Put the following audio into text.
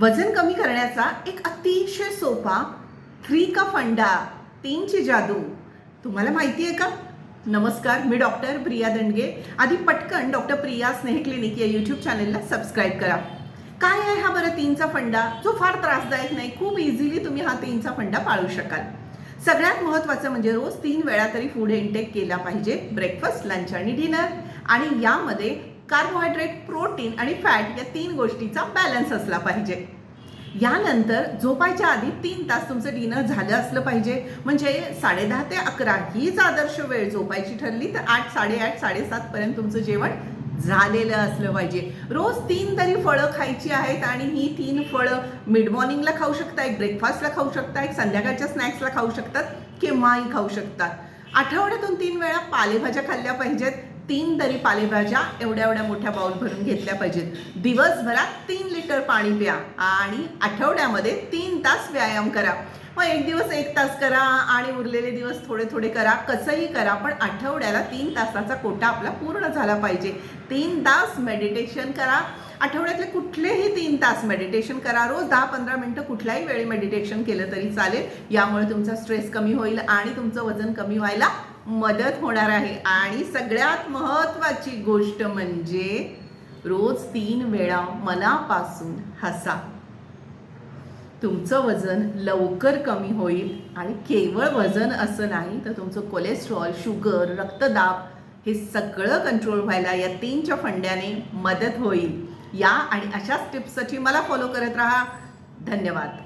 वजन कमी करण्याचा एक अतिशय सोपा थ्री का फंडा तीनची जादू. तुम्हाला माहिती आहे का? नमस्कार मी डॉक्टर प्रिया दंडगे. आधी पटकन डॉक्टर प्रिया स्नेह क्लिनिक या यूट्यूब चॅनलला सबस्क्राईब करा. काय आहे हा बरं तीनचा फंडा? जो फार त्रासदायक नाही खूप इझिली तुम्ही हा तीनचा फंडा पाळू शकाल. सगळ्यात महत्त्वाचं म्हणजे रोज तीन वेळा तरी फूड इंटेक केला पाहिजे. ब्रेकफास्ट लंच आणि डिनर आणि यामध्ये कार्बोहायड्रेट प्रोटीन आणि फॅट या तीन गोष्टीचा बॅलन्स असला पाहिजे. यानंतर झोपायच्या आधी तीन तास तुमचं डिनर झालं असलं पाहिजे. म्हणजे साडेदहा ते अकरा हीच आदर्श वेळ झोपायची ठरली तर आठ साडेआठ साडेसात पर्यंत तुमचं जेवण झालेलं असलं पाहिजे. रोज तीन तरी फळं खायची आहेत आणि ही तीन फळं मिड मॉर्निंगला खाऊ शकता एक ब्रेकफास्टला खाऊ शकता एक संध्याकाळच्या स्नॅक्सला खाऊ शकतात केव्हाही खाऊ शकतात. आठवड्यातून तीन वेळा पालेभाज्या खाल्ल्या पाहिजेत. तीन तरी पालेभाज्या एवढ्या एवढ्या मोठ्या बाउल भरून घेतल्या पाहिजेत. दिवसभरात तीन लिटर पाणी प्या आणि आठवड्यामध्ये तीन तास व्यायाम करा. मग एक दिवस एक तास करा आणि उरलेले दिवस थोडे थोडे करा कसंही करा पण आठवड्याला तीन तासाचा कोटा आपला पूर्ण झाला पाहिजे. तीन तास मेडिटेशन करा. आठवड्यातले कुठलेही तीन तास मेडिटेशन करा. रोज दहा पंधरा मिनटं कुठल्याही वेळी मेडिटेशन केलं तरी चालेल. यामुळे तुमचा स्ट्रेस कमी होईल आणि तुमचं वजन कमी व्हायला मदत होणार आहे. आणि सगळ्यात महत्त्वाची गोष्ट म्हणजे रोज तीन वेळा मनापासून हसा. तुमचं वजन लवकर कमी होईल आणि केवळ वजन असं नाही तर तुमचं कोलेस्ट्रॉल शुगर रक्तदाब हे सगळं कंट्रोल व्हायला या तीनच्या फंड्याने मदत होईल. या आणि अशाच टिप्ससाठी मला फॉलो करत राहा. धन्यवाद.